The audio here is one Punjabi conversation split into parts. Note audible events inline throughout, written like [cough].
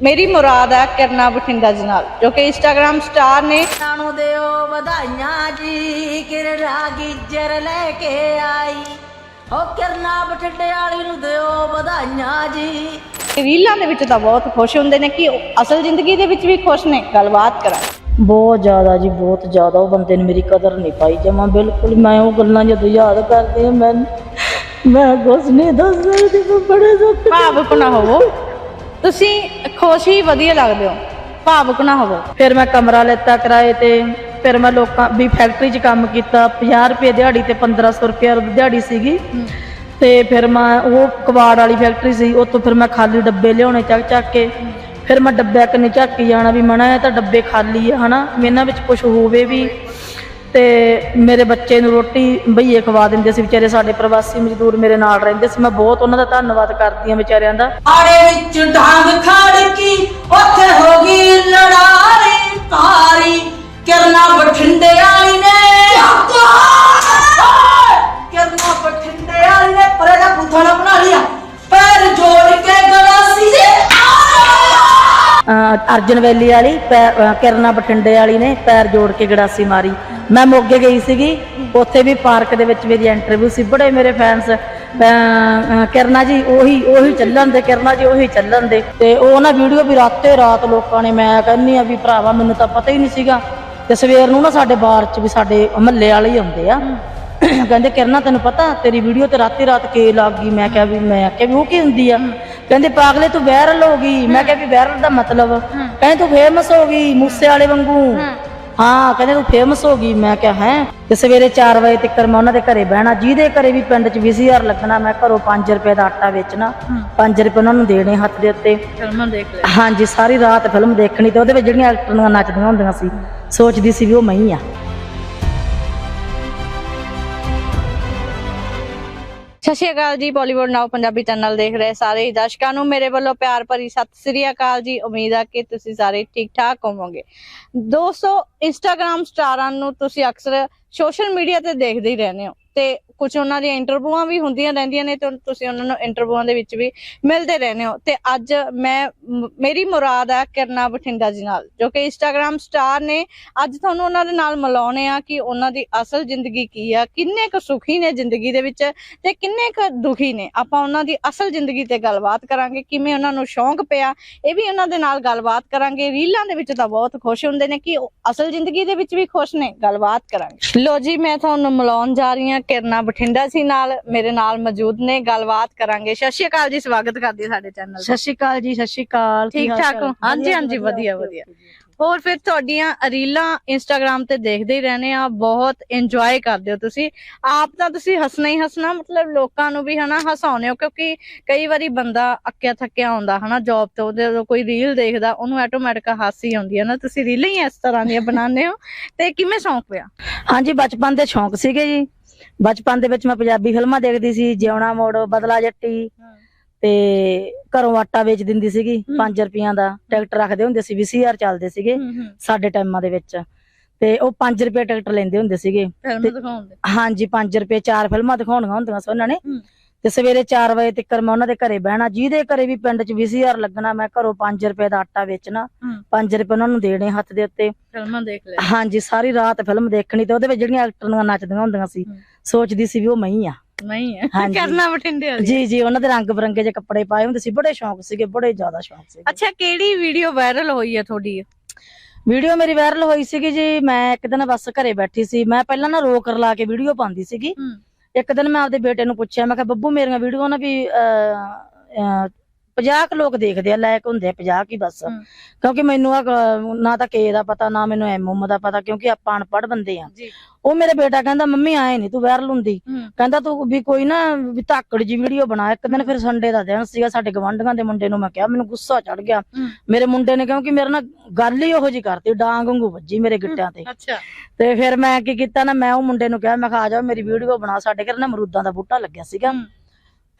ਮੇਰੀ ਮੁਰਾਦ ਹੈ ਕਰਨਾ ਬਠਿੰਡਾ ਜੀ ਨਾਲ ਜੋ ਕਿ ਇੰਸਟਾਗ੍ਰam ਸਟਾਰ ਨੇ। ਨੂੰ ਦਿਓ ਵਧਾਈਆਂ ਜੀ ਕਿਰੜਾ ਗਿੱਜਰ ਲੈ ਕੇ ਆਈ। ਹੋ ਕਿਰਨਾ ਬਠਿੰਡੇ ਵਾਲੀ ਨੂੰ ਦਿਓ ਵਧਾਈਆਂ ਜੀ। ਰੀਲਾਂ ਦੇ ਵਿੱਚ ਤਾਂ ਬਹੁਤ ਖੁਸ਼ ਹੁੰਦੇ ਨੇ ਕਿ ਅਸਲ ਜ਼ਿੰਦਗੀ ਦੇ ਵਿੱਚ ਵੀ ਖੁਸ਼ ਨੇ ਗੱਲਬਾਤ ਕਰਾਂ। ਬਹੁਤ ਜ਼ਿਆਦਾ ਜੀ ਬਹੁਤ ਜ਼ਿਆਦਾ ਉਹ ਬੰਦੇ ਨੇ ਮੇਰੀ ਕਦਰ ਨਹੀਂ ਪਾਈ ਜਮਾ ਬਿਲਕੁਲ ਮੈਂ ਉਹ ਗੱਲਾਂ ਜਦੋਂ ਯਾਦ ਕਰਦੀ ਹਾਂ ਮੈਂ ਮੈਂ ਕੁਛ ਨਹੀਂ ਦੱਸ ਸਕਦੀ ਬੜੇ ਦੁੱਖ ਭਾਵੁਕ ਨਾ ਹੋਵੋ। ਤੁਸੀਂ ਖੁਸ਼ ਹੀ ਵਧੀਆ ਲੱਗਦੇ ਹੋ ਭਾਵੁਕ ਨਾ ਹੋਵੋ। ਫਿਰ ਮੈਂ ਕਮਰਾ ਲੈਤਾ ਕਿਰਾਏ ਤੇ ਫਿਰ ਮੈਂ ਲੋਕਾਂ ਵੀ ਫੈਕਟਰੀ 'ਚ ਕੰਮ ਕੀਤਾ 50 ਰੁਪਏ ਦਿਹਾੜੀ ਤੇ 1500 ਰੁਪਏ ਦਿਹਾੜੀ ਸੀਗੀ। ਤੇ ਫਿਰ ਮੈਂ ਉਹ ਕਬਾੜ ਵਾਲੀ ਫੈਕਟਰੀ ਸੀ ਉੱਥੋਂ ਫਿਰ ਮੈਂ ਖਾਲੀ ਡੱਬੇ ਲਿਆਉਣੇ ਚੱਕ ਚੱਕ ਕੇ ਫਿਰ ਮੈਂ ਡੱਬਿਆਂ ਕੰਨੀ ਝਾਕੀ ਜਾਣਾ ਵੀ ਮਣਾ ਇਹ ਤਾਂ ਡੱਬੇ ਖਾਲੀ ਆ ਹਨਾ? ਇਹਨਾਂ ਵਿੱਚ ਕੁਝ ਹੋਵੇ ਵੀ। ਤੇ ਮੇਰੇ ਬੱਚੇ ਨੂੰ ਰੋਟੀ ਬਈਏ ਖਵਾ ਦਿੰਦੇ ਸੀ ਵਿਚਾਰੇ ਸਾਡੇ ਪ੍ਰਵਾਸੀ ਮਜ਼ਦੂਰ ਮੇਰੇ ਨਾਲ ਰਹਿੰਦੇ ਸੀ। ਮੈਂ ਬਹੁਤ ਉਹਨਾਂ ਦਾ ਧੰਨਵਾਦ ਕਰਦੀ ਹਾਂ ਵਿਚਾਰਿਆਂ ਦਾ। ਆੜੇ ਵਿੱਚ ਡਾਂਗ ਖੜਕੀ ਉੱਥੇ ਹੋ ਗਈ ਲੜਾਈ। ਭਾਰੀ ਕਿਰਨਾ ਬਠਿੰਡੇ ਵਾਲੀ ਨੇ। ਅਰਜਨ ਵੈਲੀ ਵਾਲੀ, ਪੈ- ਅਹ, ਕਿਰਨਾ ਬਠਿੰਡੇ ਵਾਲੀ ਨੇ ਪੈਰ ਜੋੜ ਕੇ ਗੜਾਸੀ ਮਾਰੀ। ਮੈਂ ਮੋਗੇ ਗਈ ਸੀਗੀ, ਉੱਥੇ ਵੀ ਪਾਰਕ ਦੇ ਵਿੱਚ ਮੇਰੀ ਇੰਟਰਵਿਊ ਸੀ, ਬੜੇ ਮੇਰੇ ਫੈਨਸ ਕਿਰਨਾ ਜੀ ਉਹੀ ਉਹੀ ਚੱਲਣ ਦੇ, ਕਿਰਨਾ ਜੀ ਉਹੀ ਚੱਲਣ ਦੇ। ਤੇ ਉਹ ਨਾ ਵੀਡੀਓ ਵੀ ਰਾਤੇ ਰਾਤ ਲੋਕਾਂ ਨੇ, ਮੈਂ ਕਹਿੰਨੀ ਆ ਵੀ ਭਰਾਵਾ, ਮੈਨੂੰ ਤਾਂ ਪਤਾ ਹੀ ਨਹੀਂ ਸੀਗਾ। ਤੇ ਸਵੇਰ ਨੂੰ ਨਾ ਸਾਡੇ ਬਾਰ ਚ ਵੀ ਸਾਡੇ ਮਹੱਲੇ ਵਾਲੇ ਹੀ ਆਉਂਦੇ ਆ। ਕਹਿੰਦੇ, ਕਿਰਨਾ ਤੈਨੂੰ ਪਤਾ, ਤੇਰੀ ਵੀਡੀਓ ਤੇ ਰਾਤੀ ਰਾਤ ਕੇ ਲੱਗ ਗਈ। ਮੈਂ ਕਿਹਾ ਵੀ, ਮੈਂ ਕਿਹਾ ਵੀ ਉਹ ਕੀ ਹੁੰਦੀ ਆ? ਕਹਿੰਦੇ ਪਾਗਲੇ ਤੂੰ ਵਾਇਰਲ ਹੋ ਗਈ। ਮੈਂ ਕਿਹਾ ਵੀ ਵਾਇਰਲ ਦਾ ਮਤਲਬ। ਕਹਿੰਦੇ ਤੂੰ ਫੇਮਸ ਹੋ ਗਈ ਮੂਸੇ ਵਾਲੇ ਵਾਂਗੂ। ਹਾਂ। ਕਹਿੰਦੇ ਤੂੰ ਫੇਮਸ ਹੋ ਗਈ। ਮੈਂ ਕਿਹਾ ਹੈ? ਤੇ ਸਵੇਰੇ 4 ਵਜੇ ਤੱਕ ਮੈਂ ਉਹਨਾਂ ਦੇ ਘਰੇ ਬਹਿਣਾ। ਜਿਹਦੇ ਘਰੇ ਵੀ ਪਿੰਡ 'ਚ 20000 ਲੱਗਣਾ ਮੈਂ ਘਰੋਂ 5 ਰੁਪਏ ਦਾ ਆਟਾ ਵੇਚਣਾ। 5 ਰੁਪਏ ਉਹਨਾਂ ਨੂੰ ਦੇਣੇ ਹੱਥ ਦੇ ਉੱਤੇ। ਫਿਲਮਾਂ ਦੇਖ ਲੈ। ਹਾਂਜੀ ਸਾਰੀ ਰਾਤ ਫਿਲਮ ਦੇਖਣੀ ਤੇ ਉਹਦੇ ਵਿੱਚ ਜਿਹੜੀਆਂ ਐਕਟਰਾਂ ਨੱਚਦੀਆਂ ਹੁੰਦੀਆਂ ਸੀ ਸੋਚਦੀ ਸੀ ਵੀ ਉਹ ਮੈਂ ਹੀ ਆ। ਸਤਿ ਸ਼੍ਰੀ ਅਕਾਲ ਜੀ ਬਾਲੀਵੁੱਡ ਨਾਓ ਪੰਜਾਬੀ ਚੈਨਲ ਦੇਖ ਰਹੇ ਸਾਰੇ ਹੀ ਦਰਸ਼ਕਾਂ ਨੂੰ। ਮੇਰੇ ਵੱਲੋਂ ਪਿਆਰ ਭਰੀ ਸਤਿ ਸ਼੍ਰੀ ਅਕਾਲ ਜੀ। ਉਮੀਦ ਆ ਕਿ ਤੁਸੀਂ ਸਾਰੇ ਠੀਕ ਠਾਕ ਹੋਵੋਗੇ। ਦੋਸਤੋ ਇੰਸਟਾਗ੍ਰam ਸਟਾਰਾਂ ਨੂੰ ਤੁਸੀਂ ਅਕਸਰ ਸੋਸ਼ਲ ਮੀਡੀਆ ਤੇ ਦੇਖਦੇ ਹੀ ਰਹਿੰਦੇ ਹੋ। ਤੇ ਕੁਝ ਉਹਨਾਂ ਦੀਆਂ ਇੰਟਰਵਿਊਆਂ ਵੀ ਹੁੰਦੀਆਂ ਰਹਿੰਦੀਆਂ ਨੇ ਤੇ ਤੁਸੀਂ ਉਹਨਾਂ ਨੂੰ ਇੰਟਰਵਿਊਆਂ ਦੇ ਵਿੱਚ ਵੀ ਮਿਲਦੇ ਰਹਿੰਦੇ ਹੋ। ਤੇ ਅੱਜ ਮੈਂ ਮੇਰੀ ਮੁਰਾਦ ਹੈ ਕਰਨਾ ਬਠਿੰਡਾ ਜੀ ਨਾਲ, ਜੋ ਕਿ ਇੰਸਟਾਗ੍ਰam ਸਟਾਰ ਨੇ। ਅੱਜ ਤੁਹਾਨੂੰ ਉਹਨਾਂ ਦੇ ਨਾਲ ਮਿਲਾਉਣੇ ਆ ਕਿ ਉਹਨਾਂ ਦੀ ਅਸਲ ਜ਼ਿੰਦਗੀ ਕੀ ਆ, ਕਿੰਨੇ ਕੁ ਸੁਖੀ ਨੇ ਜ਼ਿੰਦਗੀ ਦੇ ਵਿੱਚ ਤੇ ਕਿੰਨੇ ਕੁ ਦੁਖੀ ਨੇ। ਆਪਾਂ ਉਹਨਾਂ ਦੀ ਅਸਲ ਜ਼ਿੰਦਗੀ ਤੇ ਗੱਲਬਾਤ ਕਰਾਂਗੇ, ਕਿਵੇਂ ਉਹਨਾਂ ਨੂੰ ਸ਼ੌਂਕ ਪਿਆ, ਇਹ ਵੀ ਉਹਨਾਂ ਦੇ ਨਾਲ ਗੱਲਬਾਤ ਕਰਾਂਗੇ। ਰੀਲਾਂ ਦੇ ਵਿੱਚ ਤਾਂ ਬਹੁਤ ਖੁਸ਼ ਹੁੰਦੇ ਨੇ ਕਿ ਉਹ ਅਸਲ ਜ਼ਿੰਦਗੀ ਦੇ ਵਿੱਚ ਵੀ ਖੁਸ਼ ਨੇ, ਗੱਲਬਾਤ ਕਰਾਂਗੇ। ਲੋ ਜੀ, ਮੈਂ ਤੁਹਾਨੂੰ ਮਿਲਾਉਣ ਜਾ ਰਹੀ ਹਾਂ ਕਿਰਨਾ ਬਠਿੰਡਾ ਸੀ ਨਾਲ ਮੇਰੇ ਨਾਲ ਮੌਜੂਦ ਨੇ ਗੱਲਬਾਤ ਕਰਾਂਗੇ। ਸਤਿ ਸ਼੍ਰੀ ਅਕਾਲ ਜੀ ਸਵਾਗਤ ਕਰਦੀ ਹਾਂ ਸਾਡੇ ਚੈਨਲ ਸਤਿ ਸ਼੍ਰੀ ਅਕਾਲ ਜੀ ਸਤਿ ਸ਼੍ਰੀ ਅਕਾਲ। ਕੀ ਠੀਕ ਠਾਕ? ਹੋ? ਹਾਂਜੀ, ਹਾਂਜੀ, ਵਧੀਆ, ਵਧੀਆ। ਹੋਰ ਫਿਰ ਤੁਹਾਡੀਆਂ ਰੀਲਾਂ ਇੰਸਟਾਗ੍ਰam ਤੇ ਦੇਖਦੇ ਹੀ ਰਹਿੰਦੇ ਆ ਬਹੁਤ ਇੰਜੋਏ ਕਰਦੇ ਹੋ ਤੁਸੀਂ। ਆਪ ਤਾਂ ਤੁਸੀਂ ਹੱਸਣਾ ਹੀ ਹੱਸਣਾ ਮਤਲਬ ਲੋਕਾਂ ਨੂੰ ਵੀ ਹਨਾ ਹਸਾਉਂਦੇ ਹੋ ਕਿਉਂਕਿ ਕਈ ਵਾਰੀ ਬੰਦਾ ਅੱਕਿਆ ਥੱਕਿਆ ਆਉਂਦਾ ਹਨਾ ਜੌਬ ਤੋਂ ਉਹਦੇ ਜਦੋਂ ਕੋਈ ਰੀਲ ਦੇਖਦਾ ਉਹਨੂੰ ਆਟੋਮੈਟਿਕ ਹਾਸੀ ਆਉਂਦੀ ਹੈ ਨਾ। ਤੁਸੀਂ ਰੀਲਾਂ ਹੀ ਇਸ ਤਰ੍ਹਾਂ ਦੀਆਂ ਬਣਾਉਂਦੇ ਹੋ ਤੇ ਕਿਵੇਂ ਸ਼ੌਂਕ ਪਿਆ? ਹਾਂਜੀ ਬਚਪਨ ਦੇ ਸ਼ੌਂਕ ਸੀਗੇ ਜੀ। ਬਚਪਨ ਦੇ ਵਿੱਚ ਮੈਂ ਪੰਜਾਬੀ ਫਿਲਮਾਂ ਦੇਖਦੀ ਸੀ ਜਿਉਣਾ ਮੋੜ ਬਦਲਾ ਜੱਟੀ ਤੇ ਘਰੋਂ ਆਟਾ ਵੇਚ ਦਿੰਦੀ ਸੀਗੀ 5 ਰੁਪਈਆਂ ਦਾ ਟਿਕਟ ਰੱਖਦੇ ਹੁੰਦੇ ਸੀ 20000 ਚੱਲਦੇ ਸੀਗੇ ਸਾਡੇ ਟਾਈਮਾਂ ਦੇ ਵਿੱਚ। ਤੇ ਉਹ 5 ਰੁਪਏ ਟਿਕਟ ਲੈਂਦੇ ਹੁੰਦੇ ਸੀਗੇ। ਫਿਲਮ ਤੇ- ਦਿਖਾਉਂਦੇ ਹਾਂਜੀ 5 ਰੁਪਏ ਚਾਰ ਫਿਲਮਾਂ ਦਿਖਾਉਣੀਆਂ ਹੁੰਦੀਆਂ ਸੀ ਉਹਨਾਂ ਨੇ। ਤੇ ਸਵੇਰੇ 4 ਵਜੇ ਤੱਕ ਮੈਂ ਉਹਨਾਂ ਦੇ ਘਰੇ ਬਹਿਣਾ ਜਿਹਦੇ ਘਰੇ ਵੀ ਪਿੰਡ 'ਚ 20000 ਲੱਗਣਾ ਮੈਂ ਘਰੋਂ 5 ਰੁਪਏ ਦਾ ਆਟਾ ਵੇਚਣਾ ਹੂੰ। 5 ਰੁਪਏ ਉਹਨਾਂ ਨੂੰ ਦੇਣੇ ਹੱਥ ਦੇ ਉੱਤੇ। ਫਿਲਮਾਂ ਦੇਖ ਲੈ। ਹਾਂਜੀ ਸਾਰੀ ਰਾਤ ਫਿਲਮ ਦੇਖਣੀ ਤੇ ਉਹਦੇ ਵਿੱਚ ਜਿਹੜੀਆਂ ਐਕਟਰਾਂ ਨੱਚਦੀਆਂ ਹੁੰਦੀਆਂ ਸੀ। ਸੋਚਦੀ ਸੀ ਵੀ ਉਹ ਮੈਂ ਹੀ ਆ। ਨਹੀਂ ਹੈ ਹਾਂਜੀ। ਕਰਨਾ ਬਠਿੰਡੇ ਵਾਲੀ। ਜੀ ਜੀ ਉਹਨਾਂ ਦੇ ਰੰਗ ਬਰੰਗੇ ਜਿਹੇ ਕੱਪੜੇ ਪਾਏ ਹੁੰਦੇ ਸੀ ਬੜੇ ਸ਼ੌਂਕ ਸੀਗੇ ਬੜੇ ਜ਼ਿਆਦਾ ਸ਼ੌਂਕ ਸੀਗੇ। ਅੱਛਾ ਕਿਹੜੀ ਵੀਡੀਓ ਵਾਇਰਲ ਹੋਈ ਹੈ ਤੁਹਾਡੀ? ਵੀਡੀਓ ਮੇਰੀ ਵਾਇਰਲ ਹੋਈ ਸੀਗੀ ਜੀ ਮੈਂ ਇੱਕ ਦਿਨ ਬਸ ਘਰੇ ਬੈਠੀ ਸੀ ਮੈਂ ਪਹਿਲਾਂ ਨਾ ਰੋਕ ਲਾ ਕੇ ਵੀਡੀਓ ਪਾਉਂਦੀ ਸੀਗੀ। ਇੱਕ ਦਿਨ ਮੈਂ ਆਪਦੇ ਬੇਟੇ ਨੂੰ ਪੁੱਛਿਆ ਮੈਂ ਕਿਹਾ ਬੱਬੂ ਮੇਰੀਆਂ ਵੀਡੀਓ ਨਾ ਵੀ 50 ਕੁ ਲੋਕ ਦੇਖਦੇ ਆ ਲਾਇਕ ਹੁੰਦੇ ਆ 50 ਕੀ ਬਸ। ਕਿਉਂਕਿ ਮੈਨੂੰ ਆ ਨਾ ਤਾਂ ਕੇ ਦਾ ਪਤਾ ਨਾ ਮੈਨੂੰ ਐਮ ਦਾ ਪਤਾ ਕਿਉਂਕਿ ਆਪਾਂ ਅਨਪੜ੍ਹ ਬੰਦੇ ਆ। ਜੀ। ਉਹ ਮੇਰੇ ਬੇਟਾ ਕਹਿੰਦਾ ਮੰਮੀ ਆਏ ਨਹੀਂ ਤੂੰ ਵਾਇਰਲ ਹੁੰਦੀ। ਕਹਿੰਦਾ ਤੂੰ ਵੀ ਕੋਈ ਨਾ ਵੀ ਧਾਕੜ ਜੀ ਵੀਡੀਓ ਬਣਾ। ਇੱਕ ਦਿਨ ਫਿਰ ਸੰਡੇ ਦਾ ਦਿਨ ਸੀਗਾ ਸਾਡੇ ਗਵੰਡਾਂ ਦੇ ਮੁੰਡੇ ਨੂੰ ਮੈਂ ਕਿਹਾ ਮੈਨੂੰ ਗੁੱਸਾ ਚੜ ਗਿਆ। ਮੇਰੇ ਮੁੰਡੇ ਨੇ ਕਿਉਂਕਿ ਮੇਰੇ ਨਾਲ ਗੱਲ ਹੀ ਉਹੋ ਜੀ ਕਰਤੀ ਡਾਂਗ ਵਾਂਗੂ ਵੱਜੀ ਮੇਰੇ ਗਿੱਟਿਆਂ ਤੇ। ਅੱਛਾ। ਤੇ ਫਿਰ ਮੈਂ ਕੀ ਕੀਤਾ ਨਾ ਮੈਂ ਉਹ ਮੁੰਡੇ ਨੂੰ ਕਿਹਾ ਮੈਂ ਕਿਹਾ ਆ ਜਾ ਮੇਰੀ ਵੀਡੀਓ ਬਣਾ। ਸਾਡੇ ਘਰ ਨਾ ਅਮਰੂਦਾਂ ਦਾ ਬੂਟਾ ਲੱਗਿਆ ਸੀਗਾ।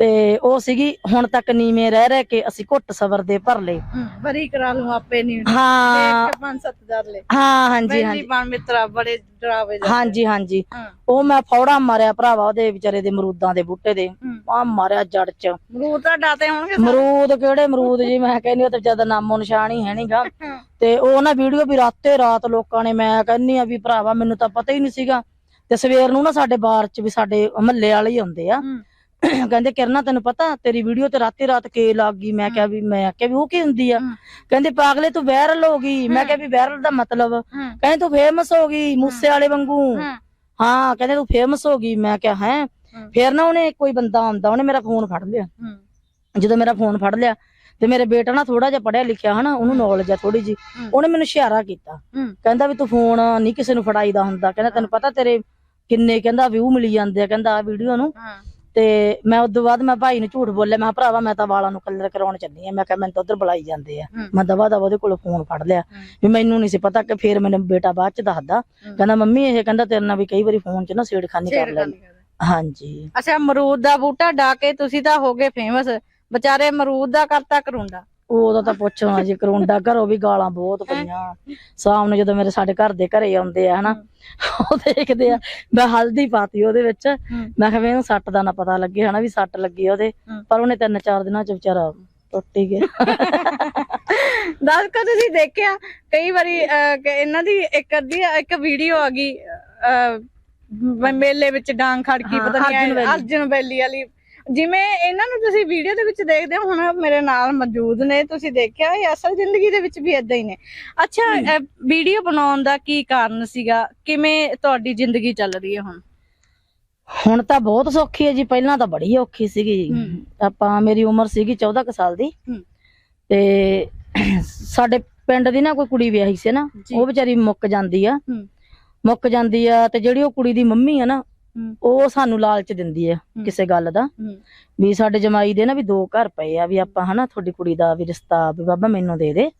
ਤੇ ਉਹ ਸੀਗੀ ਹੁਣ ਤੱਕ ਨੀਵੇਂ ਰਹਿ ਰਹਿ ਕੇ ਅਸੀਂ ਘੁੱਟ ਸਬਰ ਦੇ ਭਰ ਲਏ ਬਰੀ ਕਰਾ ਲੂੰ ਆਪੇ ਨਹੀਂ ਹਾਂ। ਦੇਖ ਕੇ ਪੰਜ ਸੱਤ ਦਰ ਲੈ ਹਾਂ ਹਾਂਜੀ ਹਾਂਜੀ। ਬਣ ਮਿੱਤਰਾ ਬੜੇ ਡਰਾਵੇ। ਹਾਂਜੀ ਹਾਂਜੀ। ਉਹ ਮੈਂ ਫੌੜਾ ਮਾਰਿਆ ਭਰਾਵਾ ਉਹਦੇ ਵਿਚਾਰੇ ਦੇ ਮਰੂਦਾਂ ਦੇ ਬੂਟੇ ਦੇ। ਆ ਮਾਰਿਆ ਜੜ ਚ। ਮਰੂਦ ਤਾਂ ਡਾਤੇ ਹੋਣਗੇ। ਮਰੂਦ ਕਿਹੜੇ ਮਰੂਦ ਜੀ? ਮੈਂ ਕਹਿੰਨੀ ਉਹ ਤੇ ਜਦ ਨਾਮੋ ਨਿਸ਼ਾਨ ਹੀ ਹੈ ਨਹੀਂਗਾ। ਤੇ ਉਹ ਨਾ ਵੀਡੀਓ ਵੀ ਰਾਤੇ ਰਾਤ ਲੋਕਾਂ ਨੇ ਮੈਂ ਕਹਿੰਨੀ ਆ ਵੀ ਭਰਾਵਾ ਮੈਨੂੰ ਤਾਂ ਪਤਾ ਹੀ ਨਹੀਂ ਸੀਗਾ। ਤੇ ਸਵੇਰ ਨੂੰ ਨਾ ਸਾਡੇ ਬਾਰ ਚ ਵੀ ਸਾਡੇ ਮਹੱਲੇ ਵਾਲੇ ਹੀ ਹੁੰਦੇ ਆ। [coughs] ਕਹਿੰਦੇ ਕਿਰਨਾ ਤੈਨੂੰ ਪਤਾ ਤੇਰੀ ਵੀਡੀਓ ਤੇ ਰਾਤੇ ਰਾਤ ਕੇ ਲੱਗ ਗਈ। ਮੈਂ ਕਿਹਾ ਵੀ ਮੈਂ ਕਿਹਾ ਵੀ ਉਹ ਕੀ ਹੁੰਦੀ ਆ। ਕਹਿੰਦੇ ਪਾਗਲੇ ਤੂੰ ਵਾਇਰਲ ਹੋ ਗਈ। ਮੈਂ ਕਿਹਾ ਵੀ ਵਾਇਰਲ ਦਾ ਮਤਲਬ। ਕਹਿੰਦੇ ਤੂੰ ਫੇਮਸ ਹੋ ਗਈ ਮੂਸੇ ਵਾਲੇ ਵਾਂਗੂ। ਹਾਂ। ਕਹਿੰਦੇ ਤੂੰ ਫੇਮਸ ਹੋ ਗਈ। ਮੈਂ ਕਿਹਾ ਹੈ। ਫਿਰ ਨਾ ਉਹਨੇ ਕੋਈ ਬੰਦਾ ਆਉਂਦਾ ਉਹਨੇ ਮੇਰਾ ਫੋਨ ਫੜ ਲਿਆ। ਜਦੋਂ ਮੇਰਾ ਫੋਨ ਫੜ ਲਿਆ ਤੇ ਮੇਰੇ ਬੇਟਾ ਨਾ ਥੋੜਾ ਜਿਹਾ ਪੜਿਆ ਲਿਖਿਆ ਹਨਾ ਉਹਨੂੰ ਨੌਲੇਜ ਆ ਥੋੜੀ ਜੀ। ਉਹਨੇ ਮੈਨੂੰ ਇਸ਼ਾਰਾ ਕੀਤਾ। ਕਹਿੰਦਾ ਵੀ ਤੂੰ ਫੋਨ ਨਹੀਂ ਕਿਸੇ ਨੂੰ ਫੜਾਈਦਾ ਹੁੰਦਾ। ਕਹਿੰਦਾ ਤੈਨੂੰ ਪਤਾ ਤੇਰੇ ਕਿੰਨੇ ਕਹਿੰਦਾ ਵਿਊ ਮਿਲੀ ਜਾਂਦੇ ਆ। ਕਹਿੰਦਾ ਆ ਵੀਡੀਓ ਨੂੰ। ਤੇ ਮੈਂ ਉਦੋਂ ਬਾਅਦ ਮੈਂ ਭਾਈ ਨੂੰ ਝੂਠ ਬੋਲਿਆ ਮੈਂ ਕਿਹਾ, ਭਰਾਵਾ ਮੈਂ ਤਾਂ ਵਾਲਾਂ ਨੂੰ ਕਲਰ ਕਰਾਉਣ ਚੱਲੀ ਆ ਮੈਂ ਕਿਹਾ ਮੈਨੂੰ ਤਾਂ ਉਧਰ ਬੁਲਾਈ ਜਾਂਦੇ ਆ। ਮੈਂ ਦਵਾ ਦਵਾ ਉਹਦੇ ਕੋਲੋਂ ਫੋਨ ਫੜ ਲਿਆ। ਵੀ ਮੈਨੂੰ ਨਹੀਂ ਸੀ ਪਤਾ ਕਿ ਫੇਰ ਮੈਨੂੰ ਬੇਟਾ ਬਾਅਦ ਚ ਦੱਸਦਾ। ਕਹਿੰਦਾ ਮੰਮੀ ਇਹ ਕਹਿੰਦਾ ਤੇਰੇ ਨਾਲ ਵੀ ਕਈ ਵਾਰੀ ਫੋਨ 'ਚ ਨਾ ਛੇੜਖਾਨੀ ਕਰ ਲੈ ਛੇੜਖਾਨੀ ਕਰਦੇ। ਹਾਂਜੀ ਅੱਛਾ ਅਮਰੂਦ ਦਾ ਬੂਟਾ ਡਾ ਕੇ ਤੁਸੀਂ ਤਾਂ ਹੋ ਗਏ ਫੇਮਸ ਵਿਚਾਰੇ ਅਮਰੂਦ ਦਾ ਕਰਤਾ ਕਰੁੰਡਾ ਉਦੋਂ ਤਾਂ ਪੁੱਛਣਾ ਜੀ ਕਰੋਂਡਾ ਘਰੋਂ ਵੀ ਗਾਲਾਂ ਬਹੁਤ ਪਈਆਂ। ਸ਼ਾਮ ਨੂੰ ਜਦੋਂ ਮੇਰੇ ਸਾਡੇ ਘਰ ਦੇ ਘਰੇ ਆਉਂਦੇ ਆ ਹਨਾ ਉਹ ਦੇਖਦੇ ਆ ਮੈਂ ਹਲਦੀ ਪਾਤੀ ਉਹਦੇ ਵਿੱਚ। ਮੈਂ ਕਿਹਾ ਵੀ ਇਹਨੂੰ ਸੱਟ ਦਾ ਨਾ ਪਤਾ ਲੱਗੇ ਹਨਾ ਵੀ ਸੱਟ ਲੱਗੀ ਉਹਦੇ। ਪਰ ਉਹਨੇ ਤਿੰਨ ਚਾਰ ਦਿਨਾਂ ਚ ਵਿਚਾਰਾ ਟੁੱਟ ਗਿਆ। [laughs] ਦੱਸ ਕੋ ਤੁਸੀਂ ਦੇਖਿਆ? ਕਈ ਵਾਰੀ ਇਹਨਾਂ ਦੀ ਇੱਕ ਅੱਧੀ ਇੱਕ ਵੀਡੀਓ ਆ ਗਈ ਮੇਲੇ ਵਿੱਚ ਡਾਂਗ ਖੜਕੀ ਪਤਾ ਨਹੀਂ। ਅਰਜੁਨ ਵੈਲੀ ਵਾਲੀ ਜਿਵੇਂ ਇਹਨਾਂ ਨੂੰ ਤੁਸੀਂ ਵੀਡੀਓ ਦੇ ਵਿੱਚ ਦੇਖਦੇ ਹੋ ਹੁਣ ਮੇਰੇ ਨਾਲ ਮੌਜੂਦ ਨੇ ਤੁਸੀਂ ਦੇਖਿਆ ਇਹ ਅਸਲ ਜ਼ਿੰਦਗੀ ਦੇ ਵਿੱਚ ਵੀ ਇਦਾਂ ਹੀ ਨੇ ਅੱਛਾ ਵੀਡੀਓ ਬਣਾਉਣ ਦਾ ਕੀ ਕਾਰਨ ਸੀਗਾ ਕਿਵੇਂ ਤੁਹਾਡੀ ਜ਼ਿੰਦਗੀ ਚੱਲ ਰਹੀ ਹੈ ਹੁਣ ਹੁਣ ਤਾਂ ਬਹੁਤ ਸੌਖੀ ਹੈ ਜੀ ਪਹਿਲਾਂ ਤਾਂ ਬੜੀ ਔਖੀ ਸੀਗੀ। ਆਪਾਂ ਮੇਰੀ ਉਮਰ ਸੀਗੀ 14 ਕੁ ਸਾਲ ਦੀ। ਤੇ ਸਾਡੇ ਪਿੰਡ ਦੀ ਨਾ ਕੋਈ ਕੁੜੀ ਵਿਆਹੀ ਸੀ ਨਾ। ਉਹ ਵਿਚਾਰੀ ਮੁੱਕ ਜਾਂਦੀ ਆ। ਮੁੱਕ ਜਾਂਦੀ ਆ ਤੇ ਜਿਹੜੀ ਉਹ ਕੁੜੀ ਦੀ ਮੰਮੀ ਆ ਨਾ। ਉਹ ਸਾਨੂੰ ਲਾਲਚ ਦਿੰਦੀ ਆ। ਕਿਸੇ ਗੱਲ ਦਾ। ਵੀ ਸਾਡੇ ਜਮਾਈ ਦੇ ਨਾ ਵੀ ਦੋ ਘਰ ਪਏ ਆ ਵੀ ਆਪਾਂ ਹਨਾ ਤੁਹਾਡੀ ਕੁੜੀ ਦਾ ਵੀ ਰਿਸ਼ਤਾ ਵੀ ਬਾਬਾ ਮੈਨੂੰ ਦੇ ਦੇ।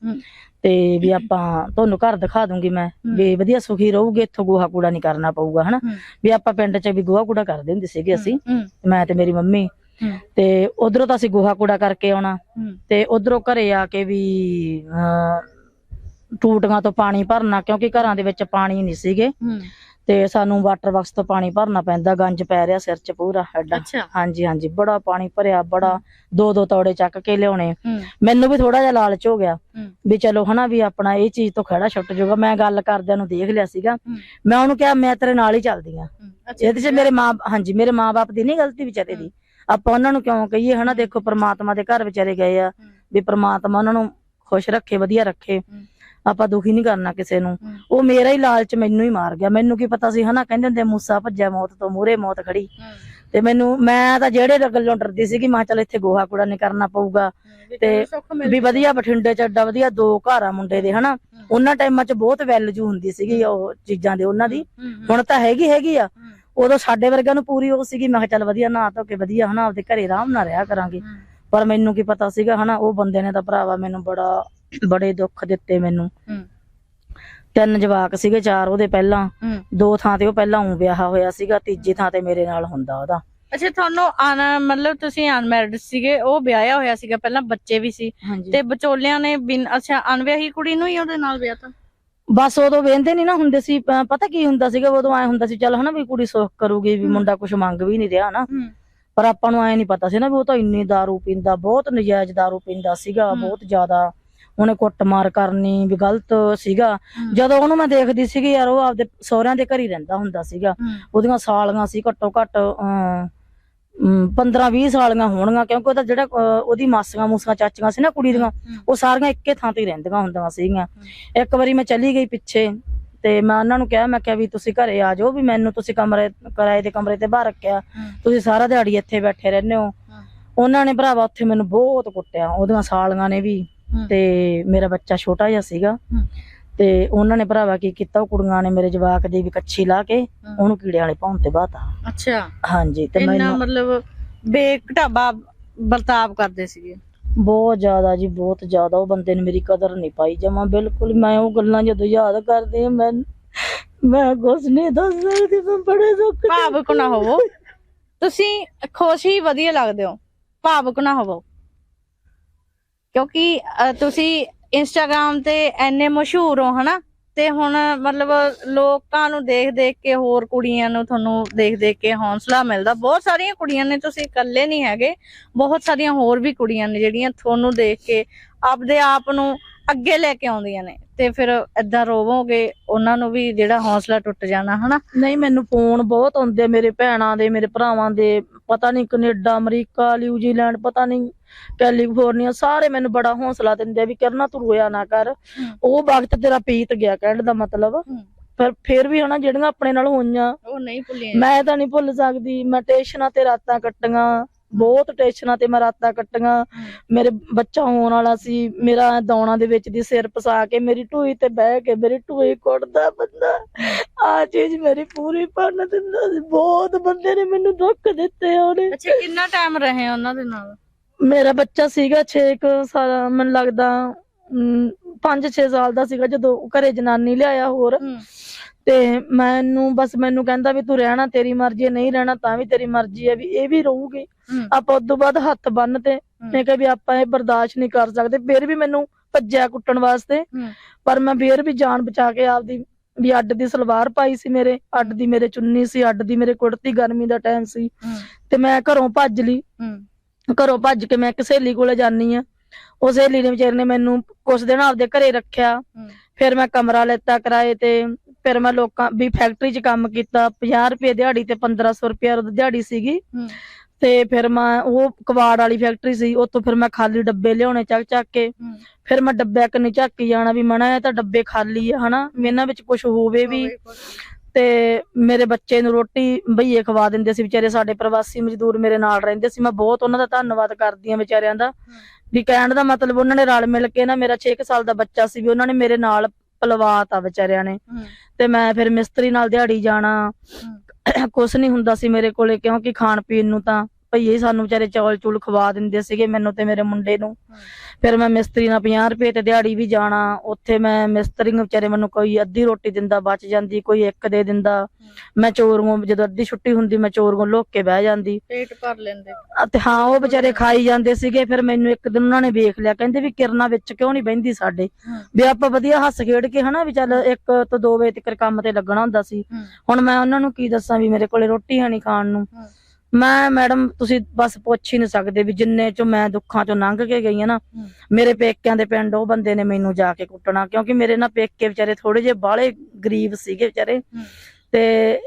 ਤੇ ਵੀ ਆਪਾਂ ਤੁਹਾਨੂੰ ਘਰ ਦਿਖਾ ਦੂੰਗੀ ਮੈਂ। ਵੀ ਵਧੀਆ ਸੁਖੀ ਰਹੂਗੇ ਇੱਥੋਂ ਗੋਹਾ ਕੂੜਾ ਨਹੀਂ ਕਰਨਾ ਪਊਗਾ ਹਨਾ। ਵੀ ਆਪਾਂ ਪਿੰਡ 'ਚ ਵੀ ਗੋਹਾ ਕੂੜਾ ਕਰਦੇ ਹੁੰਦੇ ਸੀਗੇ ਅਸੀਂ। ਮੈਂ ਤੇ ਮੇਰੀ ਮੰਮੀ। ਤੇ ਉਧਰੋਂ ਤਾਂ ਅਸੀਂ ਗੋਹਾ ਕੂੜਾ ਕਰਕੇ ਆਉਣਾ। ਤੇ ਉਧਰੋਂ ਘਰੇ ਆ ਕੇ ਵੀ ਟੂਟੀਆਂ ਤੋਂ ਪਾਣੀ ਭਰਨਾ ਕਿਉਂਕਿ ਘਰਾਂ ਦੇ ਵਿੱਚ ਪਾਣੀ ਨਹੀਂ ਸੀਗੇ। ਤੇ ਸਾਨੂੰ ਵਾਟਰ ਬਾਕਸ ਤੋਂ ਪਾਣੀ ਭਰਨਾ ਪੈਂਦਾ ਗੰਜ ਪੈ ਰਿਹਾ ਸਿਰ 'ਚ ਪੂਰਾ ਐਡਾ ਅੱਛਾ। ਹਾਂਜੀ ਹਾਂਜੀ ਬੜਾ ਪਾਣੀ ਭਰਿਆ ਬੜਾ ਦੋ ਦੋ ਤੌੜੇ ਚੱਕ ਕੇ ਲਿਆਉਣੇ। ਮੈਨੂੰ ਵੀ ਥੋੜਾ ਜਿਹਾ ਲਾਲਚ ਹੋ ਗਿਆ। ਵੀ ਚਲੋ ਹਨਾ ਵੀ ਆਪਣਾ ਇਹ ਚੀਜ਼ ਤੋਂ ਖੜਾ ਛੁੱਟ ਜਾਊਗਾ। ਮੈਂ ਗੱਲ ਕਰਦਿਆਂ ਨੂੰ ਦੇਖ ਲਿਆ ਸੀਗਾ। ਮੈਂ ਉਹਨੂੰ ਕਿਹਾ ਮੈਂ ਤੇਰੇ ਨਾਲ ਹੀ ਚੱਲਦੀ ਆ ਇਹਦੇ 'ਚ ਮੇਰੇ ਮਾਂ ਹਾਂਜੀ ਮੇਰੇ ਮਾਪੇ ਦੀ ਨਹੀਂ ਗਲਤੀ ਵਿਚਾਰੇ ਦੀ। ਆਪਾਂ ਉਹਨਾਂ ਨੂੰ ਕਿਉਂ ਕਹੀਏ ਹਨਾ ਦੇਖੋ ਪ੍ਰਮਾਤਮਾ ਦੇ ਘਰ ਵਿਚਾਰੇ ਗਏ ਆ। ਵੀ ਪ੍ਰਮਾਤਮਾ ਉਹਨਾਂ ਨੂੰ ਖੁਸ਼ ਰੱਖੇ ਵਧੀਆ ਰੱਖੇ। ਆਪਾਂ ਦੁਖੀ ਨਹੀਂ ਕਰਨਾ ਕਿਸੇ ਨੂੰ। ਉਹ ਮੇਰਾ ਹੀ ਲਾਲਚ ਮੈਨੂੰ ਹੀ ਮਾਰ ਗਿਆ। ਮੈਨੂੰ ਕੀ ਪਤਾ ਸੀ ਹਨਾ ਕਹਿੰਦੇ ਹੁੰਦੇ ਮੂਸਾ ਭੱਜਿਆ ਮੌਤ ਤੋਂ ਮੂਰੇ ਮੌਤ ਖੜੀ। ਤੇ ਮੈਨੂੰ ਮੈਂ ਤਾਂ ਜਿਹੜੇ ਗੱਲੋਂ ਡਰਦੀ ਸੀਗੀ ਮੈਂ ਕਿਹਾ ਚੱਲ ਇੱਥੇ ਗੋਹਾ ਕੂੜਾ ਨਹੀਂ ਕਰਨਾ ਪਊਗਾ। ਤੇ ਵੀ ਵਧੀਆ ਬਠਿੰਡੇ ਚ ਐਡਾ ਵਧੀਆ ਦੋ ਘਰ ਆ ਮੁੰਡੇ ਦੇ ਹਨਾ। ਉਹਨਾਂ ਟਾਈਮਾਂ ਚ ਬਹੁਤ ਵੈਲਿਊ ਹੁੰਦੀ ਸੀਗੀ ਉਹ ਚੀਜ਼ਾਂ ਦੇ ਉਹਨਾਂ ਦੀ। ਹੁਣ ਤਾਂ ਹੈਗੀ ਹੈਗੀ ਆ। ਉਦੋਂ ਸਾਡੇ ਵਰਗਿਆਂ ਨੂੰ ਪੂਰੀ ਉਹ ਸੀਗੀ ਮੈਂ ਕਿਹਾ ਚੱਲ ਵਧੀਆ ਨਹਾ ਧੋ ਕੇ ਵਧੀਆ ਹਨਾ ਆਪਦੇ ਘਰੇ ਆਰਾਮ ਨਾਲ ਰਿਹਾ ਕਰਾਂਗੇ। ਪਰ ਮੈਨੂੰ ਕੀ ਪਤਾ ਸੀਗਾ ਹਨਾ ਉਹ ਬੰਦੇ ਨੇ ਤਾਂ ਭਰਾਵਾ ਮੈਨੂੰ ਬੜਾ ਬੜੇ ਦੁੱਖ ਦਿੱਤੇ ਮੈਨੂੰ ਹੂੰ। ਤਿੰਨ ਜਵਾਕ ਸੀਗੇ ਚਾਰ ਉਹਦੇ ਪਹਿਲਾਂ ਹੂੰ। ਦੋ ਥਾਂ ਤੇ ਉਹ ਪਹਿਲਾਂ ਉਂ ਵਿਆਹ ਹੋਇਆ ਸੀਗਾ ਤੀਜੀ ਥਾਂ ਤੇ ਮੇਰੇ ਨਾਲ ਹੁੰਦਾ ਉਹਦਾ ਅੱਛਾ ਤੁਹਾਨੂੰ ਅਨ ਮਤਲਬ ਤੁਸੀਂ ਅਨਮੈਰਿਡ ਸੀਗੇ ਉਹ ਵਿਆਹਿਆ ਹੋਇਆ ਸੀਗਾ ਪਹਿਲਾਂ ਬੱਚੇ ਵੀ ਸੀ ਹਾਂਜੀ ਤੇ ਵਿਚੋਲਿਆਂ ਨੇ ਬਿਨ ਅੱਛਾ ਅਨਵਿਆਹੀ ਕੁੜੀ ਨੂੰ ਹੀ ਉਹਦੇ ਨਾਲ ਵਿਆਹਤਾ ਬਸ ਉਦੋਂ ਵੇਂਦੇ ਨਹੀਂ ਨਾ ਹੁੰਦੇ ਸੀ ਅਹ ਪਤਾ ਕੀ ਹੁੰਦਾ ਸੀਗਾ ਉਦੋਂ ਐ ਹੁੰਦਾ ਸੀ ਚੱਲ ਹਨਾ ਵੀ ਕੁੜੀ ਸੁੱਖ ਕਰੂਗੀ ਵੀ ਹੂੰ। ਮੁੰਡਾ ਕੁਝ ਮੰਗ ਵੀ ਨਹੀਂ ਰਿਹਾ ਨਾ ਹੂੰ ਪਰ ਆਪਾਂ ਨੂੰ ਐ ਨਹੀਂ ਪਤਾ ਸੀ ਨਾ ਵੀ ਉਹ ਤਾਂ ਇੰਨੀ दारू ਪੀਂਦਾ ਬਹੁਤ ਨਜਾਇਜ਼ दारू ਪੀਂਦਾ ਸੀਗਾ ਹੂੰ। ਬਹੁਤ ਜ਼ਿਆਦਾ ਉਹਨੇ ਕੁੱਟਮਾਰ ਕਰਨੀ ਵੀ ਗਲਤ ਸੀਗਾ। ਜਦੋਂ ਉਹਨੂੰ ਮੈਂ ਦੇਖਦੀ ਸੀਗੀ ਯਾਰ ਉਹ ਆਪਦੇ ਸਹੁਰਿਆਂ ਦੇ ਘਰ ਹੀ ਰਹਿੰਦਾ ਹੁੰਦਾ ਸੀਗਾ। ਉਹਦੀਆਂ ਸਾਲੀਆਂ ਸੀ ਘੱਟੋ ਘੱਟ 15 20 ਸਾਲੀਆਂ ਹੋਣਗੀਆਂ ਕਿਉਂਕਿ ਉਹਦਾ ਜਿਹੜਾ ਉਹਦੀ ਮਾਸੀਆਂ ਮੂਸੀਆਂ ਚਾਚੀਆਂ ਸੀ ਨਾ ਕੁੜੀ ਦੀਆਂ। ਉਹ ਸਾਰੀਆਂ ਇੱਕੇ ਥਾਂ ਤੇ ਰਹਿੰਦੀਆਂ ਹੁੰਦੀਆਂ ਸੀਗੀਆਂ ਇੱਕ ਵਾਰੀ ਮੈਂ ਚਲੀ ਗਈ ਪਿੱਛੇ ਤੇ ਮੈਂ ਉਹਨਾਂ ਨੂੰ ਕਿਹਾ ਮੈਂ ਕਿਹਾ ਵੀ ਤੁਸੀਂ ਘਰੇ ਆ ਜਾਓ ਵੀ ਮੈਨੂੰ ਤੁਸੀਂ ਕਮਰੇ ਕਿਰਾਏ ਦੇ ਕਮਰੇ ਤੇ ਬਾਹਰ ਰੱਖਿਆ। ਤੁਸੀਂ ਸਾਰਾ ਦਿਹਾੜੀ ਇੱਥੇ ਬੈਠੇ ਰਹਿੰਦੇ ਹੋ। ਉਹਨਾਂ ਨੇ ਭਰਾਵਾ ਉੱਥੇ ਮੈਨੂੰ ਬਹੁਤ ਕੁੱਟਿਆ ਉਹਦੀਆਂ ਸਾਲੀਆਂ ਨੇ ਵੀ। ਤੇ ਮੇਰਾ ਬੱਚਾ ਛੋਟਾ ਜਿਹਾ ਸੀਗਾ। ਤੇ ਉਹਨਾਂ ਨੇ ਭਰਾਵਾ ਕੀ ਕੀਤਾ ਉਹ ਕੁੜੀਆਂ ਨੇ ਮੇਰੇ ਜਵਾਕ ਦੀ ਵੀ ਕੱਛੀ ਲਾ ਕੇ ਉਹਨੂੰ ਕੀੜੇ ਵਾਲੇ ਭੌਂ ਤੇ ਬਾਤਾ ਅੱਛਾ। ਹਾਂਜੀ ਤੇ ਇੰਨਾ ਮੈਨੂੰ ਮਤਲਬ ਬੇਘਟਾਬਾ ਵਰਤਾਵ ਕਰਦੇ ਸੀਗੇ। ਬਹੁਤ ਜ਼ਿਆਦਾ ਜੀ ਬਹੁਤ ਜ਼ਿਆਦਾ। ਉਹ ਬੰਦੇ ਨੇ ਮੇਰੀ ਕਦਰ ਨਹੀਂ ਪਾਈ ਜਮਾ ਬਿਲਕੁਲ। ਮੈਂ ਉਹ ਗੱਲਾਂ ਜਦੋਂ ਯਾਦ ਕਰਦੀ ਹਾਂ ਮੈਂ ਮੈਂ ਕੁਛ ਨਹੀਂ ਦੱਸ ਸਕਦੀ ਮੈਂ ਬੜੇ ਦੁੱਖ ਭਾਵੁਕ ਨਾ ਹੋਵੋ। ਤੁਸੀਂ ਖੁਸ਼ ਹੀ ਵਧੀਆ ਲੱਗਦੇ ਹੋ। ਭਾਵੁਕ ਨਾ ਹੋਵੋ। ਕਿਉਂਕਿ ਅਹ, ਤੁਸੀਂ ਇੰਸਟਾਗ੍ਰam ਤੇ ਐਨੇ ਮਸ਼ਹੂਰ ਹੋ ਹਨਾ? ਤੇ ਹੁਣ ਮਤਲਬ ਲੋਕਾਂ ਨੂੰ ਦੇਖ ਦੇਖ ਕੇ ਹੋਰ ਕੁੜੀਆਂ ਨੂੰ ਤੁਹਾਨੂੰ ਦੇਖ ਦੇਖ ਕੇ ਹੌਸਲਾ ਮਿਲਦਾ। ਬਹੁਤ ਸਾਰੀਆਂ ਕੁੜੀਆਂ ਨੇ ਤੁਸੀਂ ਇਕੱਲੇ ਨਹੀਂ ਹੈਗੇ। ਬਹੁਤ ਸਾਰੀਆਂ ਹੋਰ ਵੀ ਕੁੜੀਆਂ ਨੇ ਜਿਹੜੀਆਂ ਤੁਹਾਨੂੰ ਦੇਖ ਕੇ ਆਪਦੇ ਆਪ ਨੂੰ ਅੱਗੇ ਲੈ ਕੇ ਆਉਂਦੀਆਂ ਨੇ। ਤੇ ਫਿਰ ਏਦਾਂ ਰੋਵੋਗੇ ਉਹਨਾਂ ਨੂੰ ਵੀ ਜਿਹੜਾ ਹੌਸਲਾ ਟੁੱਟ ਜਾਣਾ ਹਨਾ? ਨਹੀਂ ਮੈਨੂੰ ਫੋਨ ਬਹੁਤ ਆਉਂਦੇ ਆ ਮੇਰੇ ਭੈਣਾਂ ਦੇ ਮੇਰੇ ਭਰਾਵਾਂ ਦੇ। ਪਤਾ ਨਹੀਂ ਕੈਨੇਡਾ ਅਮਰੀਕਾ ਨਿਊਜ਼ੀਲੈਂਡ ਪਤਾ ਨਹੀਂ ਕੈਲੀਫੋਰਨੀਆ ਸਾਰੇ ਮੈਨੂੰ ਬੜਾ ਹੌਸਲਾ ਦਿੰਦੇ ਆ ਵੀ ਕਰਨਾ ਤੂੰ ਰੋਇਆ ਨਾ ਕਰ। ਉਹ ਵਕਤ ਤੇਰਾ ਪੀਤ ਗਿਆ ਕਹਿਣ ਦਾ ਮਤਲਬ। ਪਰ ਫਿਰ ਵੀ ਹਨਾ ਜਿਹੜੀਆਂ ਆਪਣੇ ਨਾਲ ਹੋਈਆਂ। ਉਹ ਨਹੀਂ ਭੁੱਲੀਆਂ। ਮੈਂ ਤਾਂ ਨਹੀਂ ਭੁੱਲ ਸਕਦੀ। ਮੈਂ ਟੇਸ਼ਨਾਂ ਤੇ ਰਾਤਾਂ ਕੱਟੀਆਂ। ਬਹੁਤ ਟੇਸ਼ਨਾਂ ਤੇ ਮੈਂ ਰਾਤਾਂ ਕੱਟੀਆਂ। ਮੇਰੇ ਬੱਚਾ ਹੋਣ ਵਾਲਾ ਸੀ ਮੇਰਾ ਦੌਣਾ ਦੇ ਵਿੱਚ ਦੀ ਸਿਰ ਫਸਾ ਕੇ ਮੇਰੀ ਢੂਈ ਤੇ ਬਹਿ ਕੇ ਮੇਰੀ ਢੂਈ ਕੁੱਟਦਾ ਬੰਦਾ। ਆ ਚੀਜ਼ ਮੇਰੀ ਪੂਰੀ ਭੰਨ ਦਿੰਦਾ ਸੀ। ਬਹੁਤ ਬੰਦੇ ਨੇ ਮੈਨੂੰ ਦੁੱਖ ਦਿੱਤੇ ਉਹਨੇ ਅੱਛਾ ਕਿੰਨਾ ਟਾਈਮ ਰਹੇ ਉਹਨਾਂ ਦੇ ਨਾਲ? ਮੇਰਾ ਬੱਚਾ ਸੀਗਾ 6 ਸਾਲ ਮੈਨੂੰ ਲੱਗਦਾ 5-6 ਸਾਲ ਦਾ ਸੀਗਾ ਜਦੋਂ ਘਰੇ ਜਨਾਨੀ ਲਿਆਇਆ ਹੋਰ। ਤੇ ਮੈਨੂੰ ਬਸ ਮੈਨੂੰ ਕਹਿੰਦਾ ਵੀ ਤੂੰ ਰਹਿਣਾ ਤੇਰੀ ਮਰਜ਼ੀ ਹੈ ਨਹੀਂ ਰਹਿਣਾ ਤਾਂ ਵੀ ਤੇਰੀ ਮਰਜ਼ੀ ਹੈ ਵੀ ਇਹ ਵੀ ਰਹੂਗੀ। ਆਪਾਂ ਉਦੋਂ ਬਾਅਦ ਹੱਥ ਬੰਨ ਤੇ ਮੈਂ ਕਿਹਾ ਵੀ ਆਪਾਂ ਇਹ ਬਰਦਾਸ਼ਤ ਨਹੀਂ ਕਰ ਸਕਦੇ ਫਿਰ ਵੀ ਮੈਨੂੰ ਭੱਜਿਆ ਕੁੱਟਣ ਵਾਸਤੇ। ਪਰ ਮੈਂ ਫਿਰ ਵੀ ਜਾਨ ਬਚਾ ਕੇ ਆਪਦੀ ਵੀ ਅੱਡ ਦੀ ਸਲਵਾਰ ਪਾਈ ਸੀ ਮੇਰੇ ਅੱਡ ਦੀ ਮੇਰੇ ਚੁੰਨੀ ਸੀ ਅੱਡ ਦੀ ਮੇਰੇ ਕੁੜਤੀ ਗਰਮੀ ਦਾ ਟਾਈਮ ਸੀ। ਤੇ ਮੈਂ ਘਰੋਂ ਭੱਜ ਲਈ। ਘਰੋਂ ਭੱਜ ਕੇ ਮੈਂ ਇੱਕ ਸਹੇਲੀ ਕੋਲੇ ਜਾਨੀ ਆ ਉਹ ਸਹੇਲੀ ਨੇ ਵਿਚਾਰੀ ਨੇ ਮੈਨੂੰ ਕੁਛ ਦਿਨ ਆਪਦੇ ਘਰੇ ਰੱਖਿਆ। ਫਿਰ ਮੈਂ ਕਮਰਾ ਲੈਤਾ ਕਿਰਾਏ ਤੇ। ਫਿਰ ਮੈਂ ਲੋਕਾਂ ਵੀ ਫੈਕਟਰੀ 'ਚ ਕੰਮ ਕੀਤਾ 50 ਰੁਪਏ ਦਿਹਾੜੀ ਤੇ 1500 ਰੁਪਏ ਉਹਦੀ ਦਿਹਾੜੀ ਸੀਗੀ। ਤੇ ਫਿਰ ਮੈਂ ਉਹ ਕਬਾੜ ਵਾਲੀ ਫੈਕਟਰੀ ਸੀ ਉੱਥੋਂ ਫਿਰ ਮੈਂ ਖਾਲੀ ਡੱਬੇ ਲਿਆਉਣੇ ਚੱਕ ਚੱਕ ਕੇ। ਫਿਰ ਮੈਂ ਡੱਬਿਆਂ ਕਨੀ ਝਾਕੀ ਜਾਣਾ ਵੀ ਮਣਾ ਇਹ ਤਾਂ ਡੱਬੇ ਖਾਲੀ ਆ ਹਨਾ? ਇਹਨਾਂ ਵਿੱਚ ਕੁਝ ਹੋਵੇ ਵੀ। ਤੇ ਮੇਰੇ ਬੱਚੇ ਨੂੰ ਰੋਟੀ ਬਈਏ ਖਵਾ ਦਿੰਦੇ ਸੀ ਵਿਚਾਰੇ ਸਾਡੇ ਪ੍ਰਵਾਸੀ ਮਜ਼ਦੂਰ ਮੇਰੇ ਨਾਲ ਰਹਿੰਦੇ ਸੀ। ਮੈਂ ਬਹੁਤ ਉਹਨਾਂ ਦਾ ਧੰਨਵਾਦ ਕਰਦੀ ਆ ਵਿਚਾਰਿਆਂ ਦਾ। ਵੀ ਕਹਿਣ ਦਾ ਮਤਲਬ ਉਹਨਾਂ ਨੇ ਰਲ ਮਿਲ ਕੇ ਨਾ ਮੇਰਾ 6 ਸਾਲ ਦਾ ਬੱਚਾ ਸੀ ਵੀ ਉਹਨਾਂ ਨੇ ਮੇਰੇ ਨਾਲ ਪਲਵਾਤਾ ਵਿਚਾਰਿਆਂ ਨੇ। ਤੇ ਮੈਂ ਫਿਰ ਮਿਸਤਰੀ ਨਾਲ ਦਿਹਾੜੀ ਜਾਣਾ। [coughs] ਕੁਛ ਨਹੀਂ ਹੁੰਦਾ ਸੀ ਮੇਰੇ ਕੋਲੇ ਕਿਉਂਕਿ ਖਾਣ ਪੀਣ ਨੂੰ ਤਾਂ ਭਈਏ ਸਾਨੂੰ ਵਿਚਾਰੇ ਚੌਲ ਚੂਲ ਖਵਾ ਦਿੰਦੇ ਸੀਗੇ ਮੈਨੂੰ ਤੇ ਮੇਰੇ ਮੁੰਡੇ ਨੂੰ। ਫਿਰ ਮੈਂ ਮਿਸਤਰੀ ਨਾਲ 50 ਰੁਪਏ ਤੇ ਦਿਹਾੜੀ ਵੀ ਜਾਣਾ ਉੱਥੇ ਮੈਂ ਮਿਸਤਰੀ ਨੂੰ ਵਿਚਾਰੇ ਮੈਨੂੰ ਕੋਈ ਅੱਧੀ ਰੋਟੀ ਦਿੰਦਾ ਬਚ ਜਾਂਦੀ ਕੋਈ ਇੱਕ ਦੇ ਦਿੰਦਾ ਮੈਂ ਚੋਰੋਂ ਜਦੋਂ ਅੱਧੀ ਛੁੱਟੀ ਹੁੰਦੀ ਮੈਂ ਚੋਰੋਂ ਲੁੱਕ ਕੇ ਬਹਿ ਜਾਂਦੀ ਪੇਟ ਭਰ ਲੈਂਦੇ ਅਤੇ ਹਾਂ ਉਹ ਵਿਚਾਰੇ ਖਾਈ ਜਾਂਦੇ ਸੀਗੇ ਫਿਰ ਮੈਨੂੰ ਇੱਕ ਦਿਨ ਉਹਨਾਂ ਨੇ ਵੇਖ ਲਿਆ ਕਹਿੰਦੇ ਵੀ ਕਿਰਨਾ ਵਿੱਚ ਕਿਉਂ ਨਹੀਂ ਬਹਿੰਦੀ ਸਾਡੇ। ਵੀ ਆਪਾਂ ਵਧੀਆ ਹੱਸ ਖੇਡ ਕੇ ਹਨਾ ਵੀ ਚੱਲ ਇੱਕ ਤੋਂ 2 ਵਜੇ ਤੱਕ ਕੰਮ ਤੇ ਲੱਗਣਾ ਹੁੰਦਾ ਸੀ। ਹੁਣ ਮੈਂ ਉਹਨਾਂ ਨੂੰ ਕੀ ਦੱਸਾਂ ਵੀ ਮੇਰੇ ਕੋਲੇ ਰੋਟੀ ਹੈ ਨਹੀਂ ਖਾਣ ਨੂੰ। ਮੈਂ ਮੈਡਮ ਤੁਸੀਂ ਬਸ ਪੁੱਛ ਹੀ ਨਹੀਂ ਸਕਦੇ ਵੀ ਜਿੰਨੇ ਚੋਂ ਮੈਂ ਦੁੱਖਾਂ ਚੋਂ ਲੰਘ ਕੇ ਗਈ ਆ ਨਾ। ਮੇਰੇ ਪੇਕਿਆਂ ਦੇ ਪਿੰਡ ਉਹ ਬੰਦੇ ਨੇ ਮੈਨੂੰ ਜਾ ਕੇ ਕੁੱਟਣਾ ਕਿਉਂਕਿ ਮੇਰੇ ਨਾ ਪੇਕੇ ਵਿਚਾਰੇ ਥੋੜੇ ਜਿਹੇ ਬਾਹਲੇ ਗਰੀਬ ਸੀਗੇ ਵਿਚਾਰੇ। ਤੇ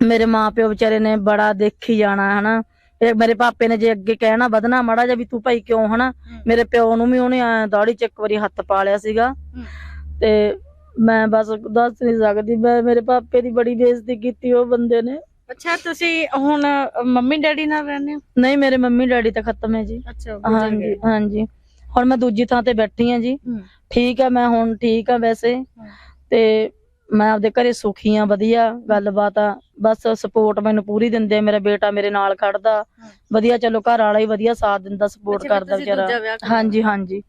ਮੇਰੇ ਮਾਪਿਓ ਵਿਚਾਰੇ ਨੇ ਬੜਾ ਦੇਖੀ ਜਾਣਾ ਹਨਾ। ਇਹ ਮੇਰੇ ਪਾਪੇ ਨੇ ਜੇ ਅੱਗੇ ਕਹਿਣਾ ਵਧਣਾ ਮੜਾ ਜਾ ਵੀ ਤੂੰ ਭਾਈ ਕਿਉਂ ਹਨਾ। ਮੇਰੇ ਪਿਓ ਨੂੰ ਵੀ ਉਹਨੇ ਐਂ ਦਾੜੀ ਚ ਇੱਕ ਵਾਰੀ ਹੱਥ ਪਾ ਲਿਆ ਸੀਗਾ। ਤੇ ਮੈਂ ਬਸ ਦੱਸ ਨਹੀਂ ਸਕਦੀ ਮੈਂ ਮੇਰੇ ਪਾਪੇ ਦੀ ਬੜੀ ਬੇਇੱਜ਼ਤੀ ਕੀਤੀ ਉਹ ਬੰਦੇ ਨੇ। ਅੱਛਾ ਤੁਸੀਂ ਹੁਣ ਮੰਮੀ ਡੈਡੀ ਨਾਲ ਰਹਿੰਦੇ ਹੋ? ਨਹੀਂ ਮੇਰੇ ਮੰਮੀ ਡੈਡੀ ਤਾਂ ਖਤਮ ਹੈ ਜੀ। ਅੱਛਾ ਹਾਂਜੀ ਹਾਂਜੀ। ਹੁਣ ਮੈਂ ਦੂਜੀ ਥਾਂ ਤੇ ਬੈਠੀ ਆ ਜੀ। ਠੀਕ ਆ ਮੈਂ ਹੁਣ ਠੀਕ ਆ ਵੈਸੇ। ਤੇ ਮੈਂ ਆਪਦੇ ਘਰੇ ਸੁਖੀ ਆ ਵਧੀਆ ਗੱਲਬਾਤ ਆ। ਬਸ ਸਪੋਰਟ ਮੈਨੂੰ ਪੂਰੀ ਦਿੰਦੇ ਆ ਮੇਰਾ ਬੇਟਾ ਮੇਰੇ ਨਾਲ ਖੜਦਾ। ਵਧੀਆ ਚਲੋ ਘਰ ਵਾਲਾ ਹੀ ਵਧੀਆ ਸਾਥ ਦਿੰਦਾ ਸਪੋਰਟ ਕਰਦਾ ਵਿਚਾਰਾ। ਹਾਂਜੀ ਹਾਂਜੀ।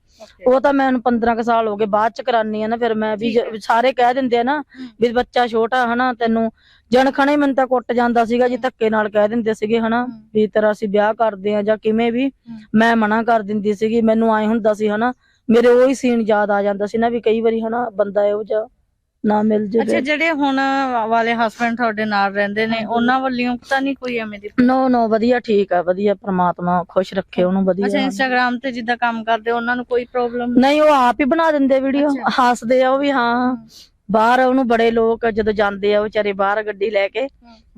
ਉਹ ਤਾਂ ਮੈਂ ਹੁਣ 15 ਕੁ ਸਾਲ ਹੋ ਗਏ ਬਾਅਦ ਚ ਕਰਾਨੀ ਆ ਨਾ ਫਿਰ ਮੈਂ ਵੀ ਜ- ਸਾਰੇ ਕਹਿ ਦਿੰਦੇ ਆ ਨਾ ਵੀ ਬੱਚਾ ਛੋਟਾ ਹਨਾ ਤੈਨੂੰ ਜਣ ਖਣੇ ਮੈਨੂੰ ਤਾਂ ਕੁੱਟ ਜਾਂਦਾ ਸੀਗਾ ਜੀ ਧੱਕੇ ਨਾਲ ਕਹਿ ਦਿੰਦੇ ਸੀਗੇ ਹਨਾ ਵੀ ਤੇਰਾ ਅਸੀਂ ਵਿਆਹ ਕਰਦੇ ਆ ਜਾਂ ਕਿਵੇਂ ਵੀ ਮੈਂ ਮਨਾ ਕਰ ਦਿੰਦੀ ਸੀਗੀ। ਮੈਨੂੰ ਐ ਹੁੰਦਾ ਸੀ ਹਨਾ ਮੇਰੇ ਉਹੀ ਸੀਨ ਯਾਦ ਆ ਜਾਂਦਾ ਸੀ ਨਾ ਵੀ ਕਈ ਵਾਰੀ ਹਨਾ ਬੰਦਾ ਇਹੋ ਜਿਹਾ ਨਾ ਮਿਲ ਅੱਛਾ ਜੇ ਜਿਹੜੇ ਹੁਣ ਵਾਲੇ ਹਸਬੰਡ ਤੁਹਾਡੇ ਨਾਲ ਰਹਿੰਦੇ ਨੇ ਉਹਨਾਂ ਵੱਲੋਂ ਤਾਂ ਨਹੀਂ ਕੋਈ ਐਵੇਂ ਦੀ ਨੋ ਨੋ ਵਧੀਆ ਠੀਕ ਆ ਵਧੀਆ ਪ੍ਰਮਾਤਮਾ ਖੁਸ਼ ਰੱਖੇ ਉਹਨੂੰ ਅੱਛਾ ਵਧੀਆ ਇੰਸਟਾਗ੍ਰam ਤੇ ਜਿੱਦਾਂ ਕੰਮ ਕਰਦੇ ਉਹਨਾਂ ਨੂੰ ਕੋਈ ਪ੍ਰੋਬਲਮ ਨਹੀਂ? ਉਹ ਆਪ ਹੀ ਬਣਾ ਦਿੰਦੇ ਵੀਡੀਓ ਹੱਸਦੇ ਆ ਉਹ ਵੀ ਹਾਂ। ਬਾਹਰ ਉਹਨੂੰ ਬੜੇ ਲੋਕ ਜਦੋਂ ਜਾਂਦੇ ਆ ਉਹ ਵਿਚਾਰੇ ਬਾਹਰ ਗੱਡੀ ਲੈ ਕੇ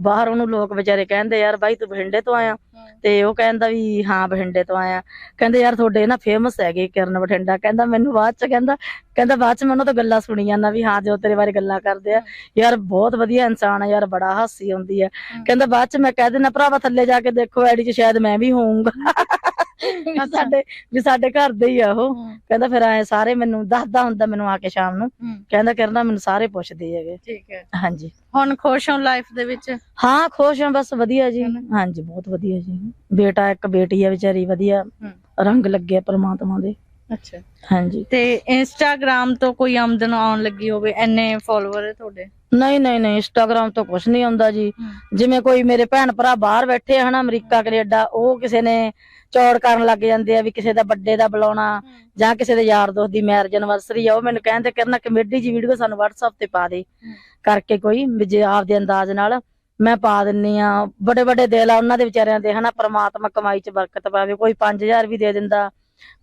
ਬਾਹਰ ਉਹਨੂੰ ਲੋਕ ਵਿਚਾਰੇ ਕਹਿੰਦੇ ਯਾਰ ਬਾਈ ਤੂੰ ਬਠਿੰਡੇ ਤੋਂ ਆਇਆ। ਤੇ ਉਹ ਕਹਿੰਦਾ ਵੀ ਹਾਂ ਬਠਿੰਡੇ ਤੋਂ ਆਇਆ। ਕਹਿੰਦੇ ਯਾਰ ਤੁਹਾਡੇ ਨਾ ਫੇਮਸ ਹੈਗੇ ਕਿਰਨ ਬਠਿੰਡਾ। ਕਹਿੰਦਾ ਮੈਨੂੰ ਬਾਅਦ ਚ ਕਹਿੰਦਾ ਕਹਿੰਦਾ ਬਾਅਦ ਚ ਮੈਂ ਉਹਨਾਂ ਤੋਂ ਗੱਲਾਂ ਸੁਣੀ ਜਾਂਦਾ ਵੀ ਹਾਂ ਜੋ ਤੇਰੇ ਬਾਰੇ ਗੱਲਾਂ ਕਰਦੇ ਆ ਯਾਰ ਬਹੁਤ ਵਧੀਆ ਇਨਸਾਨ ਆ ਯਾਰ ਬੜਾ ਹਾਸੀ ਆਉਂਦੀ ਆ। ਕਹਿੰਦਾ ਬਾਅਦ ਚ ਮੈਂ ਕਹਿ ਦਿੰਦਾ ਭਰਾਵਾ ਥੱਲੇ ਜਾ ਕੇ ਦੇਖੋ ਐਡੀ ਚ ਸ਼ਾਇਦ ਮੈਂ ਵੀ ਹੋਊਂਗਾ। ਵੀ ਸਾਡੇ ਵੀ ਸਾਡੇ ਘਰ ਦੇ ਹੀ ਆ ਉਹ। ਕਹਿੰਦਾ ਫਿਰ ਐ ਸਾਰੇ ਮੈਨੂੰ ਦੱਸਦਾ ਹੁੰਦਾ ਮੈਨੂੰ ਆ ਕੇ ਸ਼ਾਮ ਨੂੰ। ਕਹਿੰਦਾ ਕਰਨਾ ਮੈਨੂੰ ਸਾਰੇ ਪੁੱਛਦੇ ਹੈਗੇ। ਠੀਕ ਹੈ। ਹਾਂਜੀ। ਹੁਣ ਖੁਸ਼ ਹੋ ਲਾਈਫ ਦੇ ਵਿੱਚ? ਹਾਂ ਖੁਸ਼ ਹਾਂ ਬਸ ਵਧੀਆ ਜੀ। ਹਾਂਜੀ ਬਹੁਤ ਵਧੀਆ ਜੀ। ਬੇਟਾ ਇੱਕ ਬੇਟੀ ਆ ਵਿਚਾਰੀ ਵਧੀਆ। ਰੰਗ ਲੱਗਿਆ ਪ੍ਰਮਾਤਮਾ ਦੇ। ਅੱਛਾ। ਹਾਂਜੀ। ਤੇ ਇੰਸਟਾਗ੍ਰam ਤੋਂ ਕੋਈ ਆਮਦਨ ਆਉਣ ਲੱਗੀ ਹੋਵੇ ਐਨੇ ਫਾਲੋਅਰ ਹੈ ਤੁਹਾਡੇ? ਨਹੀਂ ਨਹੀਂ ਨਹੀਂ ਇੰਸਟਾਗ੍ਰਾਮ ਤੋਂ ਕੁਝ ਨਹੀਂ ਆਉਂਦਾ ਜੀ। ਜਿਵੇਂ ਕੋਈ ਮੇਰੇ ਭੈਣ ਭਰਾ ਬਾਹਰ ਬੈਠੇ ਹਨ ਅਮਰੀਕਾ ਕੈਨੇਡਾ ਉਹ ਕਿਸੇ ਨੇ ਚੌੜ ਕਰਨ ਲੱਗ ਜਾਂਦੇ ਆ ਵੀ ਕਿਸੇ ਦਾ ਵੱਡੇ ਦਾ ਬੁਲਾਉਣਾ ਜਾਂ ਕਿਸੇ ਦੇ ਯਾਰ ਦੋਸਤ ਦੀ ਮੈਰਿਜ ਐਨਵਰਸਰੀ ਆ ਉਹ ਮੈਨੂੰ ਕਹਿੰਦੇ ਕਰਨਾ ਕਮੇਡੀ ਜੀ ਵੀਡੀਓ ਸਾਨੂੰ WhatsApp ਤੇ ਪਾ ਦੇ। ਕਰਕੇ ਕੋਈ ਵੀ ਜੇ ਆਪਦੇ ਅੰਦਾਜ਼ ਨਾਲ ਮੈਂ ਪਾ ਦਿੰਨੀ ਆ। ਬੜੇ ਬੜੇ ਦਿਲ ਆ ਉਹਨਾਂ ਦੇ ਵਿਚਾਰਿਆਂ ਦੇ ਹਨਾ ਪ੍ਰਮਾਤਮਾ ਕਮਾਈ 'ਚ ਬਰਕਤ ਪਾਵੇ ਕੋਈ 5000 ਵੀ ਦੇ ਦਿੰਦਾ।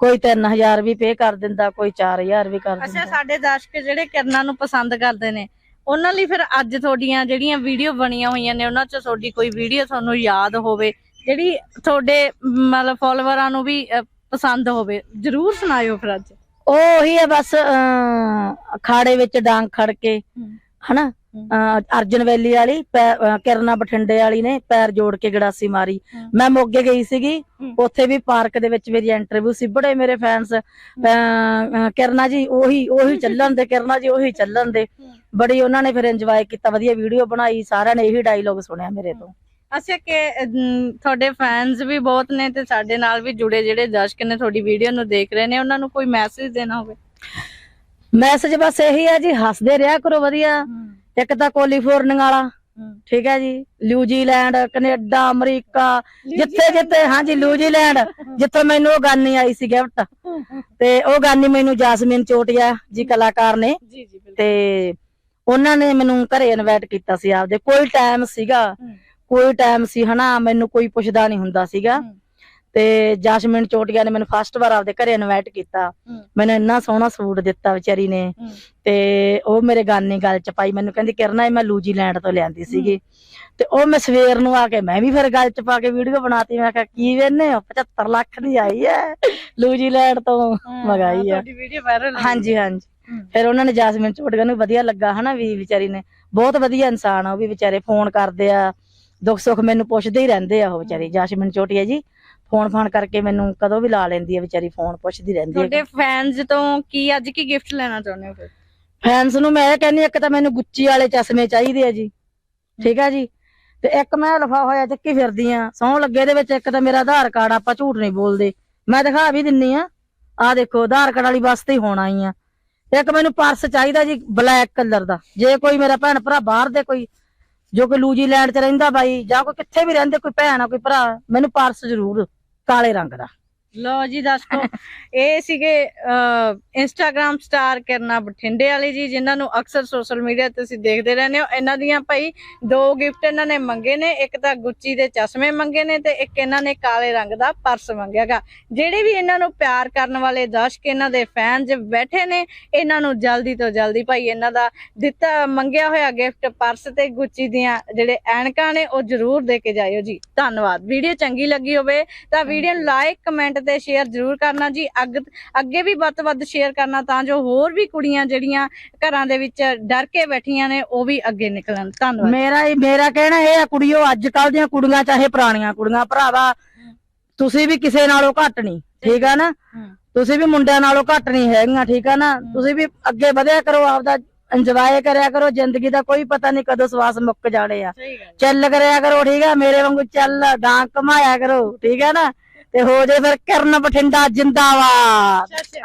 ਕੋਈ 3000 ਵੀ ਪੇ ਕਰ ਦਿੰਦਾ ਕੋਈ 4000 ਵੀ ਕਰ ਅੱਛਾ ਦਿੰਦਾ। ਸਾਡੇ ਦਰਸ਼ਕ ਜਿਹੜੇ ਕਿਰਨਾਂ ਨੂੰ ਪਸੰਦ ਕਰਦੇ ਨੇ ਉਹਨਾਂ ਲਈ ਫਿਰ ਅੱਜ ਤੁਹਾਡੀਆਂ ਜਿਹੜੀਆਂ ਵੀਡੀਓ ਬਣੀਆਂ ਹੋਈਆਂ ਨੇ ਉਹਨਾਂ 'ਚ ਤੁਹਾਡੀ ਕੋਈ ਵੀਡੀਓ ਤੁਹਾਨੂੰ ਯਾਦ ਹੋਵੇ ਜਿਹੜੀ ਤੁਹਾਡੇ ਮਤਲਬ ਫਾਲੋਵਰਾਂ ਨੂੰ ਵੀ ਪਸੰਦ ਹੋਵੇ ਜਰੂਰ ਸੁਣਾਇਓ ਫਿਰ ਅੱਜ। ਉਹ ਉਹੀ ਹੈ ਬਸ ਅਮ, ਅਖਾੜੇ ਵਿੱਚ ਡਾਂਗ ਖੜ ਕੇ ਹਨਾ? ਅਰਜਨ ਵੈਲੀ ਵਾਲੀ ਕਿਰਨਾ ਬਠਿੰਡੇ ਵਾਲੀ ਨੇ ਪੈਰ ਜੋੜ ਕੇ ਗੜਾਸੀ ਮਾਰੀ। ਮੈਂ ਮੋਗੇ ਗਈ ਸੀਗੀ। ਉੱਥੇ ਵੀ ਪਾਰਕ ਦੇ ਵਿੱਚ ਮੇਰੀ ਇੰਟਰਵਿਊ ਸੀ। ਬੜੇ ਮੇਰੇ ਫੈਨਸ ਕਿਰਨਾ ਜੀ ਉਹੀ ਉਹੀ ਚੱਲਣ ਦੇ ਕਿਰਨਾ ਜੀ ਉਹੀ ਚੱਲਣ ਦੇ। ਬੜੀ ਉਹਨਾਂ ਨੇ ਫਿਰ ਇੰਜੋਏ ਕੀਤਾ ਵਧੀਆ ਵੀਡੀਓ ਬਣਾਈ। ਸਾਰਿਆਂ ਨੇ ਇਹੀ ਡਾਇਲੋਗ ਸੁਣਿਆ ਮੇਰੇ ਤੋਂ। ਅੱਛਾ ਕਿ ਤੁਹਾਡੇ ਫੈਨਸ ਵੀ ਬਹੁਤ ਨੇ ਤੇ ਸਾਡੇ ਨਾਲ ਵੀ ਜੁੜੇ ਜਿਹੜੇ ਦਰਸ਼ਕ ਨੇ ਤੁਹਾਡੀ ਵੀਡੀਓ ਨੂੰ ਦੇਖ ਰਹੇ ਨੇ। ਉਹਨਾਂ ਨੂੰ ਕੋਈ ਮੈਸੇਜ ਦੇਣਾ ਹੋਵੇ? ਮੈਸੇਜ ਬਸ ਇਹੀ ਹੈ ਜੀ ਹੱਸਦੇ ਰਿਹਾ ਕਰੋ ਵਧੀਆ। ਇੱਕ ਤਾਂ ਕੋਲੀਫੋਰਨੀਆ ਵਾਲਾ ਠੀਕ ਹੈ ਜੀ ਨਿਊਜ਼ੀਲੈਂਡ ਕੈਨੇਡਾ ਅਮਰੀਕਾ ਜਿੱਥੇ ਜਿੱਥੇ ਹਾਂਜੀ ਨਿਊਜ਼ੀਲੈਂਡ ਜਿੱਥੇ ਮੈਨੂੰ ਉਹ ਗਾਨੀ ਆਈ ਸੀ ਗਿਫਟ ਤੇ ਉਹ ਗਾਨੀ ਮੈਨੂੰ ਜਾਸਮੀਨ ਚੋਟਿਆ ਜੀ ਕਲਾਕਾਰ ਨੇ। ਤੇ ਉਹਨਾਂ ਨੇ ਮੈਨੂੰ ਘਰੇ ਇਨਵਾਈਟ ਕੀਤਾ ਸੀ ਆਪਦੇ। ਕੋਈ ਟਾਈਮ ਸੀਗਾ ਕੋਈ ਟਾਈਮ ਸੀ ਹਨਾ ਮੈਨੂੰ ਕੋਈ ਪੁੱਛਦਾ ਨਹੀਂ ਹੁੰਦਾ ਸੀਗਾ। ਤੇ ਜਾਸਮੀਨ ਚੋਟਿਆ ਨੇ ਮੈਨੂੰ ਫਸਟ ਵਾਰ ਆਪਦੇ ਘਰੇ ਇਨਵਾਈਟ ਕੀਤਾ। ਮੈਨੂੰ ਇੰਨਾ ਸੋਹਣਾ ਸੂਟ ਦਿੱਤਾ ਵਿਚਾਰੀ ਨੇ। ਤੇ ਉਹ ਮੇਰੇ ਗਾਨੀ ਗੱਲ ਚ ਪਾਈ। ਮੈਨੂੰ ਕਹਿੰਦੀ ਕਿਰਨਾ ਇਹ ਮੈਂ ਨਿਊਜ਼ੀਲੈਂਡ ਤੋਂ ਲਿਆਂਦੀ ਸੀਗੀ। ਤੇ ਉਹ ਮੈਂ ਸਵੇਰ ਨੂੰ ਆ ਕੇ ਮੈਂ ਵੀ ਫਿਰ ਗੱਲ ਚ ਪਾ ਕੇ ਵੀਡੀਓ ਬਣਾਤੀ। ਮੈਂ ਕਿਹਾ ਕੀ ਵੇਨੇ 75 ਲੱਖ ਦੀ ਆਈ ਹੈ ਨਿਊਜ਼ੀਲੈਂਡ ਤੋਂ ਮੰਗਾਈ ਆ ਤੁਹਾਡੀ ਵੀਡੀਓ ਵਾਇਰਲ ਹਾਂਜੀ ਹਾਂਜੀ। ਫਿਰ ਉਹਨਾਂ ਨੇ ਜਾਸਮੀਨ ਚੋਟਗਾ ਨੂੰ ਵਧੀਆ ਲੱਗਾ ਹਨਾ ਵੀ ਵਿਚਾਰੀ ਨੇ। ਬਹੁਤ ਵਧੀਆ ਇਨਸਾਨ ਆ ਉਹ ਵੀ ਵਿਚਾਰੇ। ਫੋਨ ਕਰਦੇ ਆ ਦੁੱਖ ਸੁੱਖ ਮੈਨੂੰ ਪੁੱਛਦੇ ਹੀ ਰਹਿੰਦੇ ਆ ਉਹ ਵਿਚਾਰੀ ਜਾਸਮੀਨ ਚੋਟੀਆ ਜੀ। ਫੋਨ ਫਾਨ ਕਰਕੇ ਮੈਨੂੰ ਕਦੋਂ ਵੀ ਲਾ ਲੈਂਦੀ ਆ ਵਿਚਾਰੀ ਫੋਨ ਪੁੱਛਦੀ ਰਹਿੰਦੀ ਤੁਹਾਡੇ ਹੈ ਫੈਨਸ ਤੋਂ ਕੀ ਅੱਜ ਕੀ ਗਿਫਟ ਲੈਣਾ ਚਾਹੁੰਦੇ ਹੋ ਫਿਰ? ਫੈਨਸ ਨੂੰ ਮੈਂ ਇਹ ਕਹਿੰਦੀ ਇੱਕ ਤਾਂ ਮੈਨੂੰ ਗੁੱਚੀ ਵਾਲੇ ਚਸ਼ਮੇ ਚਾਹੀਦੇ ਆ ਜੀ ਠੀਕ ਆ ਜੀ। ਤੇ ਇੱਕ ਮੈਂ ਲਫਾ ਹੋਇਆ ਚੱਕੀ ਫਿਰਦੀ ਆ ਸੌਂ ਲੱਗੇ ਦੇ ਵਿੱਚ ਇੱਕ ਤਾਂ ਮੇਰਾ ਆਧਾਰ ਕਾਰਡ ਆਪਾਂ ਝੂਠ ਨਹੀਂ ਬੋਲਦੇ। ਮੈਂ ਦਿਖਾ ਵੀ ਦਿੰਨੀ ਆ ਆ ਦੇਖੋ ਆਧਾਰ ਕਾਰਡ ਵਾਲੀ ਬੱਸ ਤੇ ਹੀ ਹੋਣਾ ਹੀ ਆ। ਇੱਕ ਮੈਨੂੰ ਪਰਸ ਚਾਹੀਦਾ ਜੀ ਬਲੈਕ ਕਲਰ ਦਾ। ਜੇ ਕੋਈ ਮੇਰਾ ਭੈਣ ਭਰਾ ਬਾਹਰ ਦੇ ਕੋਈ ਜੋ ਕੋਈ ਨਿਊਜ਼ੀਲੈਂਡ ਚ ਰਹਿੰਦਾ ਬਾਈ ਜਾਂ ਕੋਈ ਕਿੱਥੇ ਵੀ ਰਹਿੰਦੇ ਕੋਈ ਭੈਣ ਆ ਕੋਈ ਭਰਾ ਮੈਨੂੰ ਪਰਸ ਜ਼ਰੂਰ ਕਾਲੇ ਰੰਗ ਦਾ। ਲੋ ਜੀ, ਦੱਸੋ। ਇਹ ਸੀਗੇ ਇੰਸਟਾਗ੍ਰam ਸਟਾਰ ਕਰਨਾ ਬਠਿੰਡੇ ਵਾਲੇ ਜੀ, ਜਿਨ੍ਹਾਂ ਨੂੰ ਅਕਸਰ ਸੋਸ਼ਲ ਮੀਡੀਆ ਤੇ ਤੁਸੀਂ ਦੇਖਦੇ ਰਹਿੰਦੇ ਹੋ। ਇਹਨਾਂ ਦੀਆਂ ਭਾਈ ਦੋ ਗਿਫਟ ਇਹਨਾਂ ਨੇ ਮੰਗੇ ਨੇ। ਇੱਕ ਤਾਂ ਗੁੱਚੀ ਦੇ ਚਸ਼ਮੇ ਮੰਗੇ ਨੇ ਤੇ ਇੱਕ ਇਹਨਾਂ ਨੇ ਕਾਲੇ ਰੰਗ ਦਾ ਪਰਸ ਮੰਗਿਆਗਾ ਜਿਹੜੇ ਵੀ ਇਹਨਾਂ ਨੂੰ ਪਿਆਰ ਕਰਨ ਵਾਲੇ ਦਰਸ਼ਕ, ਇਹਨਾਂ ਦੇ ਫੈਨਸ ਬੈਠੇ ਨੇ, ਇਹਨਾਂ ਨੂੰ ਜਲਦੀ ਤੋਂ ਜਲਦੀ ਭਾਈ ਇਹਨਾਂ ਦਾ ਦਿੱਤਾ, ਮੰਗਿਆ ਹੋਇਆ ਗਿਫਟ ਪਰਸ ਤੇ ਗੁੱਚੀ ਦੀਆਂ ਜਿਹੜੇ ਐਨਕਾਂ ਨੇ, ਉਹ ਜ਼ਰੂਰ ਦੇ ਕੇ ਜਾਇਓ ਜੀ। ਧੰਨਵਾਦ। ਵੀਡੀਓ ਚੰਗੀ ਲੱਗੀ ਹੋਵੇ ਤਾਂ ਵੀਡੀਓ ਨੂੰ ਲਾਈਕ ਕਮੈਂਟ ਤੇ ਸ਼ੇਅਰ ਜ਼ਰੂਰ ਕਰਨਾ ਜੀ। ਅੱਗ ਵੀ ਵੱਧ ਵੱਧ ਸ਼ੇਅਰ ਕਰਨਾ ਤਾਂ ਜੋ ਹੋਰ ਵੀ ਕੁੜੀਆਂ ਜਿਹੜੀਆਂ ਘਰਾਂ ਦੇ ਵਿੱਚ ਡਰ ਕੇ ਬੈਠੀਆਂ ਨੇ ਉਹ ਵੀ ਅੱਗੇ ਨਿਕਲਣ। ਧੰਨਵਾਦ। ਮੇਰਾ ਹੀ ਮੇਰਾ ਕਹਿਣਾ ਇਹ ਆ ਕੁੜੀਓ ਅੱਜ ਕੱਲ ਦੀਆਂ ਕੁੜੀਆਂ ਚਾਹੇ ਪੁਰਾਣੀਆਂ ਕੁੜੀਆਂ ਭਰਾਵਾ ਤੁਸੀਂ ਵੀ ਕਿਸੇ ਨਾਲੋਂ ਘੱਟ ਨਹੀਂ ਠੀਕ ਆ ਨਾ। ਤੁਸੀਂ ਵੀ ਮੁੰਡਿਆਂ ਨਾਲੋਂ ਘੱਟ ਨਹੀਂ ਹੈਗੀਆਂ ਠੀਕ ਆ ਨਾ? ਤੁਸੀਂ ਵੀ ਅੱਗੇ ਵਧਿਆ ਕਰੋ ਆਪਦਾ ਇੰਜੋਏ ਕਰਿਆ ਕਰੋ ਜ਼ਿੰਦਗੀ ਦਾ ਕੋਈ ਪਤਾ ਨਹੀਂ ਕਦੋਂ ਸਵਾਸ ਮੁੱਕ ਜਾਣੇ ਆ। ਚੱਲ ਕਰਿਆ ਕਰੋ ਠੀਕ ਆ? ਮੇਰੇ ਵਾਂਗੂ ਚੱਲ ਡਾਂਗ ਕਮਾਇਆ ਕਰੋ ਠੀਕ ਆ ਨਾ? ਤੇ ਹੋ ਜੇ ਫਿਰ ਕਰਨ ਬਠਿੰਡਾ ਜਿੰਦਾਬਾਦ। ਸਤਿ